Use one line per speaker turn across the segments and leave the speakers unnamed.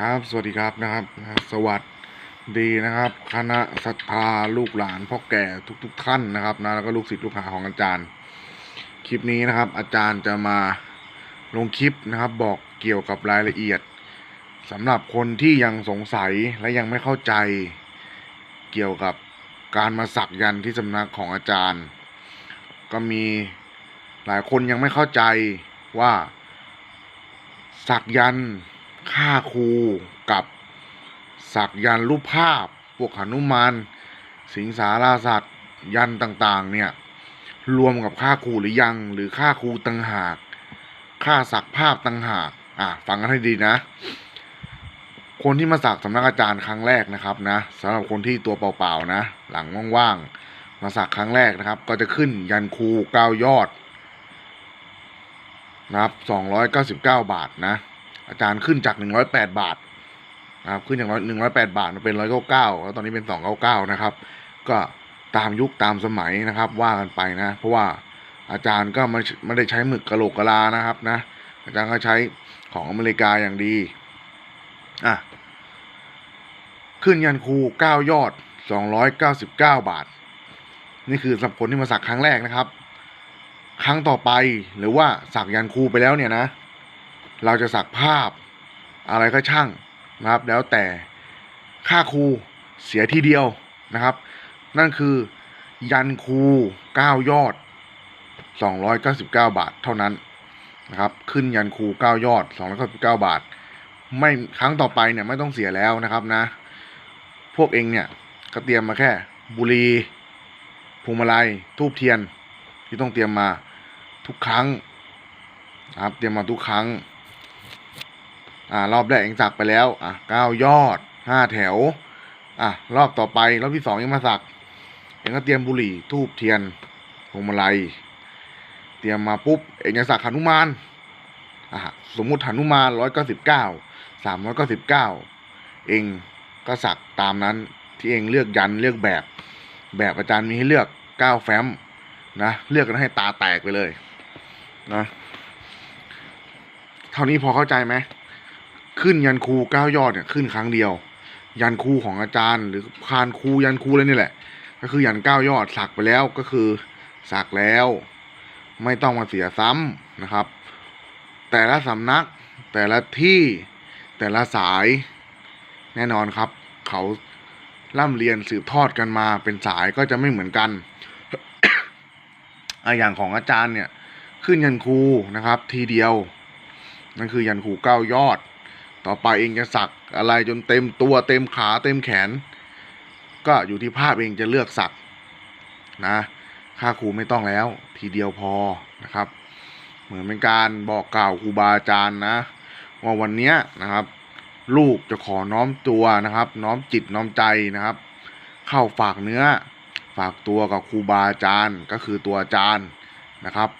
ครับสวัสดีครับนะครับ สวัสดีนะครับ คณะศรัทธาลูกหลานพ่อแก่ทุกๆทท่านนะครับนะแล้วก็ลูกศิษย์ลูกหาของอาจารย์ คลิปนี้นะครับ อาจารย์จะมาลงคลิปนะครับ บอกเกี่ยวกับรายละเอียดสำหรับคนที่ยังสงสัยและยังไม่เข้าใจ เกี่ยวกับการมาสักยันที่สำนักของอาจารย์ ก็มีหลายคนยังไม่เข้าใจว่าสักยันต ค่าครูกับสักยันรูปภาพพวกหนุมานสิงสาราสัตว์ยันต่างๆ เนี่ย รวมกับค่าครูหรือยัง หรือค่าครูต่างหากค่าสักภาพต่างหากอะฟังกันให้ดีนะ คนที่มาสักสำนักอาจารย์ครั้งแรกนะครับนะสำหรับคนที่ตัวเปล่าๆนะ หลังว่างๆมาสักครั้งแรกนะครับ ก็จะขึ้นยันครูเก้ายอดนะครับสองร้อยเก้าสิบเก้าบาทนะ อาจารย์ขึ้นจากหนึ่งร้อยแปดบาทนะครับขึ้นจากหนึ่งร้อยแปดบาทมาเป็นร้อยเก้าเก้าแล้วตอนนี้เป็นสองเก้าเก้านะครับ ก็ตามยุคตามสมัยนะครับ ว่ากันไปนะ เพราะว่าอาจารย์ก็ไม่ไม่ได้ใช้หมึกกะโหลกกะลานะครับนะ อาจารย์ก็ใช้ของอเมริกาอย่างดีอะขึ้นยันครูเก้ายอดสองร้อยเก้าสิบเก้าบาท นี่คือสับคนที่มาสักครั้งแรกนะครับ ครั้งต่อไปหรือว่าสักยันครูไปแล้วเนี่ยนะ เราจะสักภาพอะไรก็ช่างนะครับ แล้วแต่ค่าครูเสียทีเดียวนะครับ นั่นคือยันครูเก้ายอดสองร้อยเก้าสิบเก้าบาทเท่านั้นนะครับ ขึ้นยันครูเก้ายอดสองร้อยเก้าสิบเก้าบาท ไม่ครั้งต่อไปเนี่ยไม่ต้องเสียแล้วนะครับนะ พวกเองเนี่ยก็เตรียมมาแค่บุรีพวงมาลัยทูบเทียน ที่ต้องเตรียมมาทุกครั้งนะครับเตรียมมาทุกครั้ง อ่ารอบแรกเองสักไปแล้วอะเก้ายอดห้าแถวอะรอบต่อไปรอบที่สองยังมาสักเองก็เตรียมบุหรี่ทูบเทียนพวงมาลัยเตรียมมาปุ๊บเองจะสักหนุมานอะสมมุติหนุมานร้อยเก้าสิบเก้าสามร้อยเก้าสิบเก้าเองก็สักตามนั้นที่เองเลือกยันเลือกแบบ แบบอาจารย์มีให้เลือกเก้าแฟ้มนะเลือกกันให้ตาแตกไปเลยนะเท่านี้พอเข้าใจไหม ขึ้นยันครูเก้ายอดเนี่ยขึ้นครั้งเดียว ยันครูของอาจารย์ หรือพานครูยันครูเลยนี่แหละ ก็คือยันเก้ายอดสักไปแล้วก็คือสักแล้ว ไม่ต้องมาเสียซ้ำนะครับ แต่ละสำนักแต่ละที่แต่ละสายแน่นอนครับ เขาร่ำเรียนสืบทอดกันมาเป็นสายก็จะไม่เหมือนกันออย่างของอาจารย์เนี่ย ขึ้นยันครูนะครับ ทีเดียว นั่นคือยันครูเก้ายอด ต่อไปเองจะสักอะไรจนเต็มตัวเต็มขาเต็มแขน ก็อยู่ที่ภาพเองจะเลือกสักนะค่าครูไม่ต้องแล้ว ทีเดียวพอนะครับ เหมือนเป็นการบอกกล่าวครูบาอาจารย์นะว่าวันนี้นะครับ ลูกจะขอน้อมตัวนะครับ น้อมจิตน้อมใจนะครับ เข้าฝากเนื้อ ฝากตัวกับครูบาอาจารย์ก็คือตัวอาจารย์นะครับ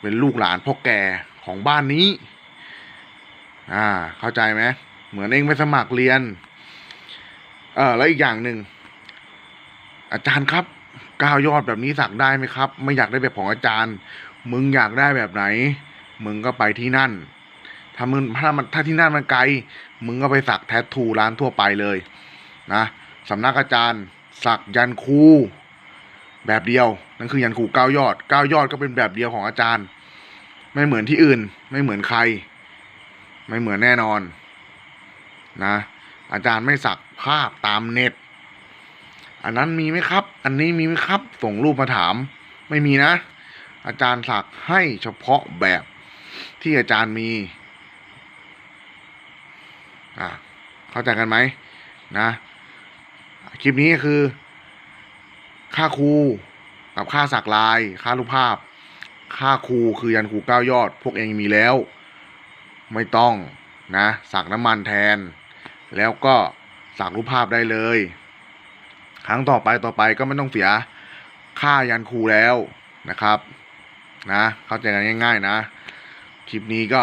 เป็นลูกหลานพ่อแก่ของบ้านนี้ อ่า เข้าใจไหมเหมือนเองไปสมัครเรียน เออแล้วอีกอย่างหนึ่งอาจารย์ครับก้าวยอดแบบนี้สักได้ไหมครับ ไม่อยากได้แบบของอาจารย์ มึงอยากได้แบบไหน มึงก็ไปที่นั่น ถ้ามึงถ้ามันถ้าที่นั่นมันไกล มึงก็ไปสักแทททูร้านทั่วไปเลยนะสำนักอาจารย์ สักยันครูแบบเดียวนั่นคือยันครูเก้ายอดเก้ายอดก็เป็นแบบเดียวของอาจารย์ ไม่เหมือนที่อื่น ไม่เหมือนใคร ไม่เหมือนแน่นอนนะ อาจารย์ไม่สักภาพตามเน็ต อันนั้นมีไหมครับ อันนี้มีไหมครับ ส่งรูปมาถาม ไม่มีนะ อาจารย์สักให้เฉพาะแบบที่อาจารย์มี อะเข้าใจกันไหมนะคลิปนี้คือ ค่าครูกับค่าสักลาย ค่ารูปภาพ ค่าครูคือยันครูเก้ายอด พวกเองมีแล้ว ไม่ต้องนะสักน้ำมันแทน แล้วก็สักรูปภาพได้เลย ครั้งต่อไปต่อไปก็ไม่ต้องเสียค่ายันครูแล้วนะครับนะเข้าใจกันง่าย ๆนะ คลิปนี้ก็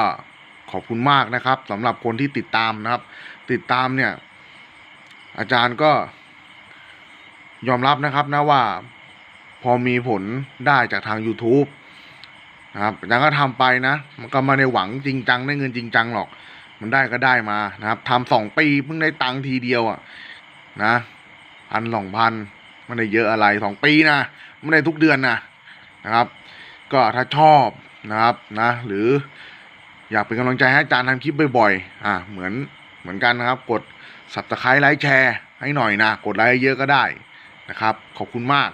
ขอบคุณมากนะครับสำหรับคนที่ติดตามนะครับ ติดตามเนี่ย อาจารย์ก็ยอมรับนะครับนะว่าพอมีผลได้จากทาง YouTube นะครับอาจารย์ก็ทำไปนะ มันก็ม่ได้หวังจริงจังได้เงินจริงจังหรอก มันได้ก็ได้มานะครับทำสองปีเพิ่งได้ตังค์ทีเดียวอะนะพันสองพันไม่ได้เยอะอะไรสองปีนะไม่ได้ทุกเดือนนะนะครับ ก็ถ้าชอบนะครับนะ หรืออยากเป็นกำลังใจให้อาจารย์ทำคลิปบ่อยๆ อ่าเหมือนเหมือนกันนะครับ กด subscribe ไลค์แชร์ให้หน่อยนะ กดไลค์เยอะก็ได้นะครับ ขอบคุณมาก